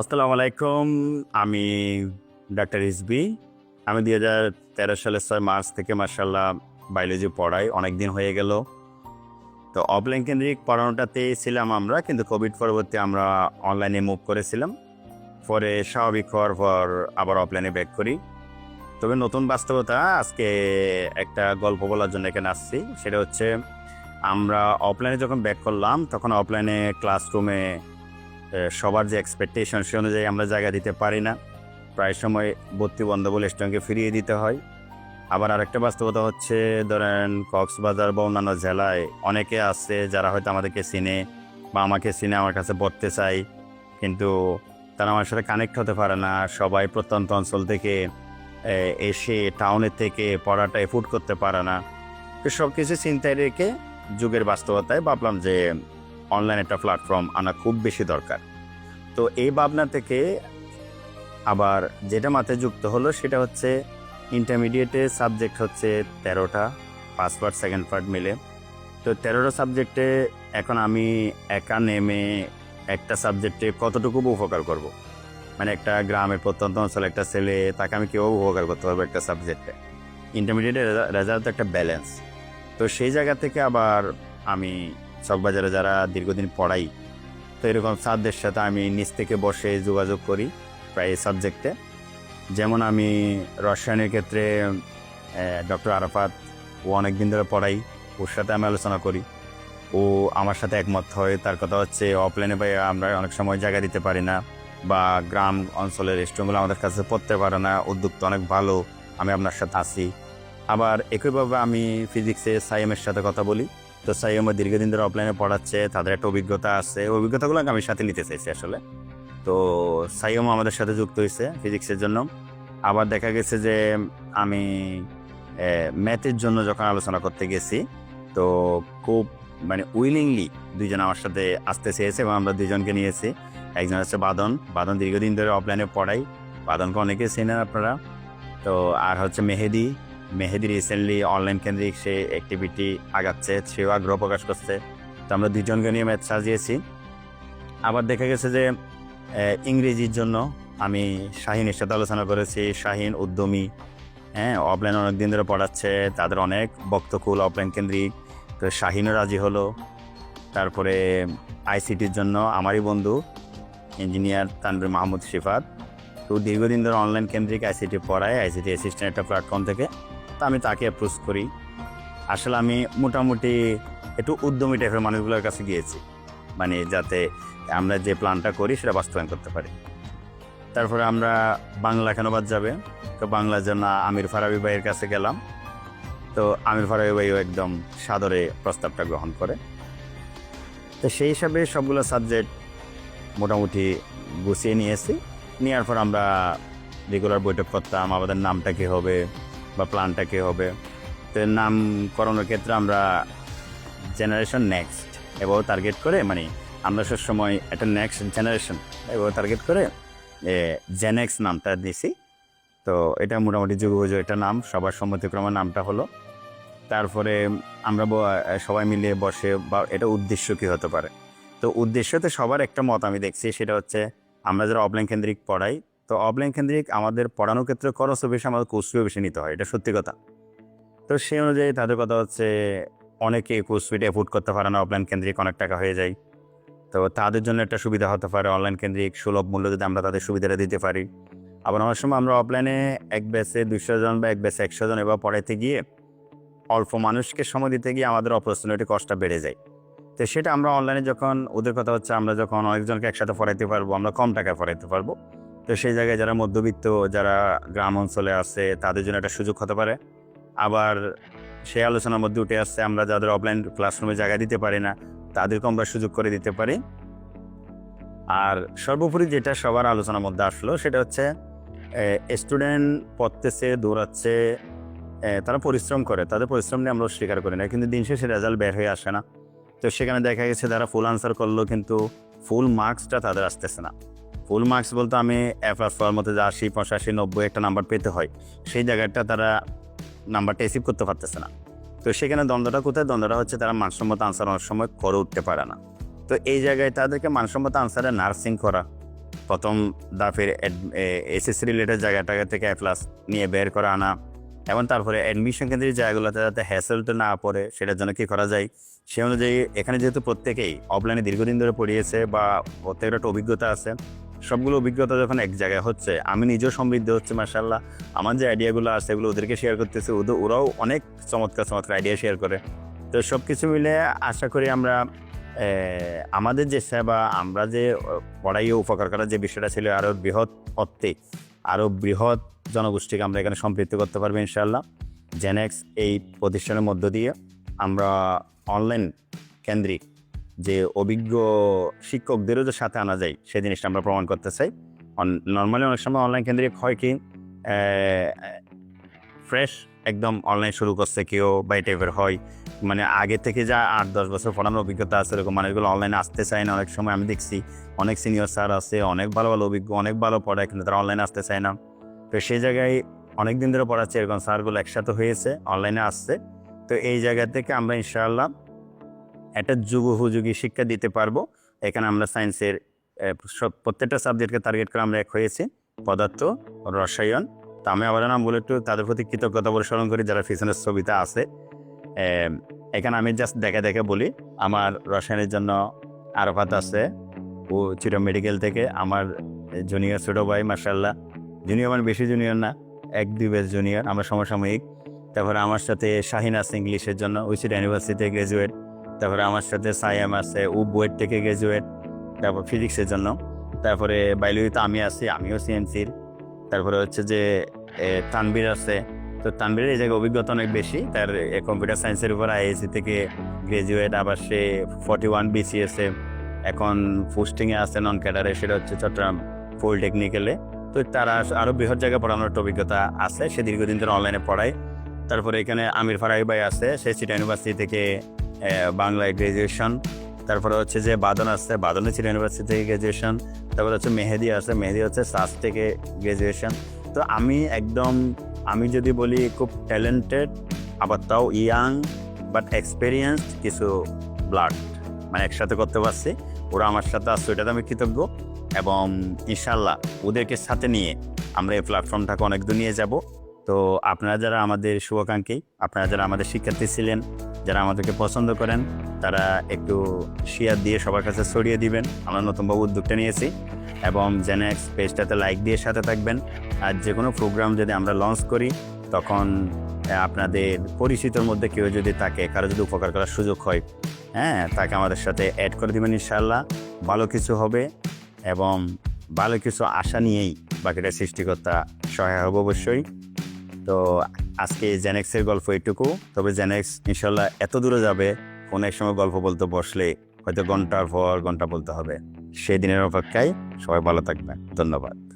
আসসালামু আলাইকুম। আমি ডাক্তার ইসবি আমি দুই হাজার তেরো সালের ছয় মার্চ থেকে মার্শাল্লাহ বায়োলজি পড়াই। অনেক দিন হয়ে গেল। তো অফলাইন কেন্দ্রিক পড়ানোটাতে ছিলাম আমরা, কিন্তু কোভিড পরবর্তী আমরা অনলাইনে মুভ করেছিলাম। পরে স্বাভাবিক হওয়ার পর আবার অফলাইনে ব্যাক করি। তবে নতুন বাস্তবতা, আজকে একটা গল্প বলার জন্য এখানে আসছি। সেটা হচ্ছে, আমরা অফলাইনে যখন ব্যাক করলাম, তখন অফলাইনে ক্লাসরুমে সবার যে এক্সপেকটেশন সে অনুযায়ী আমরা জায়গা দিতে পারি না। প্রায় সময় ভর্তি বন্ধ বলে ফিরিয়ে দিতে হয়। আবার আরেকটা বাস্তবতা হচ্ছে, ধরেন কক্সবাজার বা অন্যান্য জেলায় অনেকে আছে যারা হয়তো আমাদেরকে চিনে বা আমাকে চিনে, আমার কাছে পড়তে চাই। কিন্তু তারা আমার সাথে কানেক্ট হতে পারে না। সবাই প্রত্যন্ত অঞ্চল থেকে এসে টাউনের থেকে পড়াটা এফোর্ড করতে পারে না। সব কিছু চিন্তায় রেখে যুগের বাস্তবতায় ভাবলাম যে অনলাইন একটা প্ল্যাটফর্ম আনা খুব বেশি দরকার। তো এই ভাবনা থেকে আবার যেটা মাথায় যুক্ত হলো সেটা হচ্ছে ইন্টারমিডিয়েটের সাবজেক্ট হচ্ছে তেরোটা ফার্স্ট পার্ট সেকেন্ড পার্ট মিলে। তো তেরোটা সাবজেক্টে এখন আমি একা নেমে একটা সাবজেক্টে কতটুকু উপকার করব। মানে একটা গ্রামের প্রত্যন্ত অঞ্চলে একটা ছেলে, তাকে আমি কেউ উপকার করতে পারব একটা সাবজেক্টে ইন্টারমিডিয়েটের রেজাল্ট একটা ব্যালেন্স তো সেই জায়গা থেকে আবার আমি চকবাজারে যারা দীর্ঘদিন পড়াই, তো এরকম স্যারদের সাথে আমি নিচ থেকে বসে যোগাযোগ করি প্রায় এই সাবজেক্টে। যেমন আমি রসায়নের ক্ষেত্রে ডক্টর আরাফাত, ও অনেক দিন ধরে পড়াই, ওর সাথে আমি আলোচনা করি। ও আমার সাথে একমত হয়, তার কথা হচ্ছে অফলাইনে ভাই আমরা অনেক সময় জায়গা দিতে পারি না বা গ্রাম অঞ্চলের রেস্টুরেন্টগুলো আমাদের কাছে পড়তে পারে না উদ্যোগটা অনেক ভালো, আমি আপনার সাথে আছি। আবার একইভাবে আমি ফিজিক্সে সাইএমের সাথে কথা বলি। তো সাইএমও দীর্ঘদিন ধরে অফলাইনে পড়াচ্ছে, তাদের একটা অভিজ্ঞতা আছে। অভিজ্ঞতাগুলো আমি সাথে নিতে চাইছি আসলে। তো সাইএমও আমাদের সাথে যুক্ত হয়েছে ফিজিক্সের জন্য। আবার দেখা গেছে যে আমি ম্যাথের জন্য যখন আলোচনা করতে গেছি, তো খুব মানে উইলিংলি দুইজন আমার সাথে আসতে চেয়েছে এবং আমরা দুইজনকে নিয়েছি। একজন হচ্ছে বাদন। বাদন দীর্ঘদিন ধরে অফলাইনে পড়াই বাদনকে অনেকে চেনেন আপনারা। তো আর হচ্ছে মেহেদি। মেহেদি রিসেন্টলি অনলাইন কেন্দ্রিক সে অ্যাক্টিভিটি আগাচ্ছে, সেও আগ্রহ প্রকাশ করছে। তো আমরা দুজনকে নিয়ে ম্যাথ সাজিয়েছি। আবার দেখা গেছে যে ইংরেজির জন্য আমি শাহিনের সাথে আলোচনা করেছি। শাহিন উদ্যমী হ্যাঁ অফলাইন অনেক দিন ধরে পড়াচ্ছে, তাদের অনেক বক্তকুল অফলাইন কেন্দ্রিক। তো শাহিনও রাজি হলো। তারপরে আইসিটির জন্য আমারই বন্ধু ইঞ্জিনিয়ার তানবির মাহমুদ শিফাত। তো দীর্ঘদিন ধরে অনলাইন কেন্দ্রিক আইসিটি পড়ায় আইসিটি অ্যাসিস্ট্যান্ট একটা প্ল্যাটফর্ম থেকে তো আমি তাকে অ্যাপ্রোচ করি। আসলে আমি মোটামুটি একটু উদ্যমী টাইপের মানুষগুলোর কাছে গিয়েছি। মানে যাতে আমরা যে প্ল্যানটা করি সেটা বাস্তবায়ন করতে পারি। তারপরে আমরা বাংলা কেন বাদ যাবে? তো বাংলার জন্য আমির ফারাবি ভাইয়ের কাছে গেলাম। তো আমির ফারাবি ভাইও একদম সাদরে প্রস্তাবটা গ্রহণ করে। তো সেই হিসাবে সবগুলো সাবজেক্ট মোটামুটি গুছিয়ে নিয়েছি। নেওয়ার পর আমরা রেগুলার বৈঠক করতাম, আমাদের নামটা কী হবে বা প্ল্যানটা কী হবে? তো নামকরণের ক্ষেত্রে আমরা জেনারেশন নেক্সট এবার টার্গেট করে মানে আমরা সব সময় একটা নেক্সট জেনারেশন এবার টার্গেট করে, এ জেনেক্স নামটা দিছি। তো এটা মোটামুটি যুগোজ এটা নাম, সবার সম্মতিক্রমে নামটা হলো। তারপরে আমরা সবাই মিলে বসে বা এটা উদ্দেশ্য কী হতে পারে? তো উদ্দেশ্যতে সবার একটা মত আমি দেখছি, সেটা হচ্ছে আমরা যারা অফলাইন কেন্দ্রিক পড়াই তো অফলাইন কেন্দ্রিক আমাদের পড়ানোর ক্ষেত্রে খরচও বেশি, আমাদের কোর্সও বেশি নিতে হয়, এটা সত্যি কথা। তো সেই অনুযায়ী তাদের কথা হচ্ছে অনেকে কোর্স ফিট এফোর্ড করতে পারে না অফলাইন কেন্দ্রিক অনেক টাকা হয়ে যায়। তো তাদের জন্য একটা সুবিধা হতে পারে অনলাইন কেন্দ্রিক সুলভ মূল্য যদি আমরা তাদের সুবিধাটা দিতে পারি। আবার অনেক সময় আমরা অফলাইনে এক ব্যাচে দুশো জন বা এক ব্যাচে একশো জন এবার পড়াইতে গিয়ে অল্প মানুষকে সময় দিতে গিয়ে আমাদের অপরচুনিটি কষ্টটা বেড়ে যায়। তো সেটা আমরা অনলাইনে যখন, ওদের কথা হচ্ছে আমরা যখন অনেকজনকে একসাথে পড়াইতে পারব, আমরা কম টাকায় পড়াইতে পারব। তো সেই জায়গায় যারা মধ্যবিত্ত, যারা গ্রাম অঞ্চলে আছে, তাদের জন্য একটা সুযোগ হতে পারে। আবার সেই আলোচনার মধ্যে উঠে আসছে, আমরা যাদের অফলাইন ক্লাসরুমে জায়গা দিতে পারি না, তাদেরকে আমরা সুযোগ করে দিতে পারি। আর সর্বোপরি যেটা সবার আলোচনার মধ্যে আসলো, সেটা হচ্ছে স্টুডেন্ট পড়তেছে, দৌড়াচ্ছে তারা পরিশ্রম করে। তাদের পরিশ্রম নিয়ে আমরা স্বীকার করি না, কিন্তু দিন শেষে রেজাল্ট বের হয়ে আসে না। তো সেখানে দেখা গেছে, তারা ফুল আনসার করল, কিন্তু ফুল মার্কসটা তাদের আসতেছে না। ফুল মার্কস বলতে আমি এফআর ফর মতো যে আশি, পঁচাশি, নব্বই একটা নাম্বার পেতে হয়, সেই জায়গাটা তারা নাম্বারটা রিসিভ করতে পারতেছে না। তো সেখানে দ্বন্দ্বটা কোথায়? দ্বন্দ্বটা হচ্ছে তারা মানসম্মত আনসার অনেক সময় করে উঠতে পারে না। তো এই জায়গায় তাদেরকে মানসম্মত আনসারে নার্সিং করা, প্রথম দাফের এসএসসি রিলেটেড জায়গা টাকা থেকে প্লাস নিয়ে বের করে আনা, এবং তারপরে অ্যাডমিশন কেন্দ্রের জায়গাগুলোতে যাতে হ্যাসেলটা না পড়ে, সেটার জন্য কী করা যায়? সে অনুযায়ী এখানে যেহেতু প্রত্যেকেই অফলাইনে দীর্ঘদিন ধরে পড়িয়েছে বা প্রত্যেকটা একটা অভিজ্ঞতা আছে সবগুলো অভিজ্ঞতা যখন এক জায়গায় হচ্ছে, আমি নিজেও সমৃদ্ধ হচ্ছে মার্শাল্লাহ আমার যে আইডিয়াগুলো আছে, এগুলো ওদেরকে শেয়ার করতেছে ওদের ওরাও অনেক চমৎকার চমৎকার আইডিয়া শেয়ার করে। তো সব কিছু মিলে আশা করি আমরা আমাদের যে সেবা, আমরা যে পড়াইয়ে উপকার করার যে বিষয়টা ছিল আরও বৃহৎ অর্থে আরও বৃহৎ জনগোষ্ঠীকে আমরা এখানে সম্পৃক্ত করতে পারব ইনশাল্লাহ জেনেক্স এই প্রতিষ্ঠানের মধ্য দিয়ে আমরা অনলাইন কেন্দ্রিক যে অভিজ্ঞ শিক্ষকদেরও যে সাথে আনা যায়, সেই জিনিসটা আমরা প্রমাণ করতে চাই। নর্মালি অনেক সময় অনলাইন কেন্দ্রিক হয় কি ফ্রেশ একদম অনলাইন শুরু করছে কেউ বা এই টাইপের হয়। মানে আগে থেকে যা আট, দশ বছর পড়ানোর অভিজ্ঞতা আছে এরকম মানুষগুলো অনলাইনে আসতে চায় না। অনেক সময় আমি দেখছি অনেক সিনিয়র স্যার আছে, অনেক ভালো ভালো অভিজ্ঞ, অনেক ভালো পড়ায় কিন্তু তারা অনলাইনে আসতে চায় না। তো সেই জায়গায় অনেক দিন ধরে পড়াচ্ছে এরকম স্যারগুলো একসাথে হয়েছে অনলাইনে আসছে। তো এই জায়গা থেকে আমরা ইনশাআল্লাহ একটা যুগোপযোগী শিক্ষা দিতে পারব। এখানে আমরা সায়েন্সের সব প্রত্যেকটা সাবজেক্টকে টার্গেট করে আমরা এক হয়েছি। পদার্থ, রসায়ন, তো আমি আবার নাম বলে একটু তাদের প্রতি কৃতজ্ঞতা স্মরণ করি যারা পিছনের ছবিতে আছে। এখানে আমি জাস্ট দেখে দেখে বলি, আমার রসায়নের জন্য আরফাত আছে। ও চির মেডিকেল থেকে আমার জুনিয়র ছোটো ভাই মার্শাল্লাহ জুনিয়র মানে বেশি জুনিয়র না, এক দুই বেশ জুনিয়র আমরা সমসাময়িক। তারপরে আমার সাথে শাহিন আছে ইংলিশের জন্য উইসিড ইউনিভার্সিটিতে গ্রাজুয়েট তারপরে আমার সাথে সাইয়াম আছে, ও বুয়েট থেকে গ্রাজুয়েট তারপর ফিজিক্সের জন্য। তারপরে বায়োলজিতে আমি আছি, আমিও সিএনসির তারপরে হচ্ছে যে তানবীর আছে। তো তানবীরের এই জায়গায় অভিজ্ঞতা অনেক বেশি। তার কম্পিউটার সায়েন্সের উপর আইএসসি থেকে গ্রাজুয়েট আবার সে ফর্টি ওয়ান বিসিএসে এখন পোস্টিংয়ে আছে নন ক্যাডারে সেটা হচ্ছে চট্টগ্রাম পলিটেকনিক্যালে তো তারা আরও বৃহৎ জায়গায় পড়ানোর একটা অভিজ্ঞতা আছে, সে দীর্ঘদিন ধরে অনলাইনে পড়ায়। তারপরে এখানে আমির ফারাই ভাই আছে, সে সিটা ইউনিভার্সিটি থেকে বাংলায় গ্রাজুয়েশন তারপরে হচ্ছে যে বাদন আছে, বাদনে ছিল ইউনিভার্সিটি থেকে গ্রাজুয়েশন তারপরে হচ্ছে মেহেদি আছে, মেহেদি হচ্ছে সাস থেকে গ্রাজুয়েশন তো আমি একদম, আমি যদি বলি খুব ট্যালেন্টেড আবার তাও ইয়াং বাট এক্সপেরিয়েন্স কিছু ব্লাড মানে একসাথে করতে পারছি। ওরা আমার সাথে আসছে ওটাতে আমি কৃতজ্ঞ। এবং ইনশাল্লাহ ওদেরকে সাথে নিয়ে আমরা এই প্ল্যাটফর্মটাকে অনেক দূর নিয়ে যাব। তো আপনারা যারা আমাদের শুভাকাঙ্ক্ষী, আপনারা যারা আমাদের শিক্ষার্থী ছিলেন যারা আমাদেরকে পছন্দ করেন, তারা একটু শেয়ার দিয়ে সবার কাছে ছড়িয়ে দিবেন। আমরা নতুনভাবে উদ্যোগটা নিয়েছি এবং জেনেক্স পেজটাতে লাইক দিয়ে সাথে থাকবেন। আর যে কোনো প্রোগ্রাম যদি আমরা লঞ্চ করি, তখন আপনাদের পরিচিতর মধ্যে কেউ যদি থাকে কারও যদি উপকার করার সুযোগ হয় হ্যাঁ তাকে আমাদের সাথে অ্যাড করে দিবেন ইনশাল্লাহ ভালো কিছু হবে এবং ভালো কিছু আশা নিয়েই বাকিটা সৃষ্টিকর্তা সহায় হবে অবশ্যই। তো আজকে জেনেক্সের গল্প এটুকু। তবে জেনেক্স ইনশাল্লাহ এত দূরে যাবে কোন এক সময় গল্প বলতে বসলে হয়তো ঘণ্টার পর ঘণ্টা বলতে হবে। সেই দিনের অপেক্ষায় সবাই ভালো থাকবেন। ধন্যবাদ।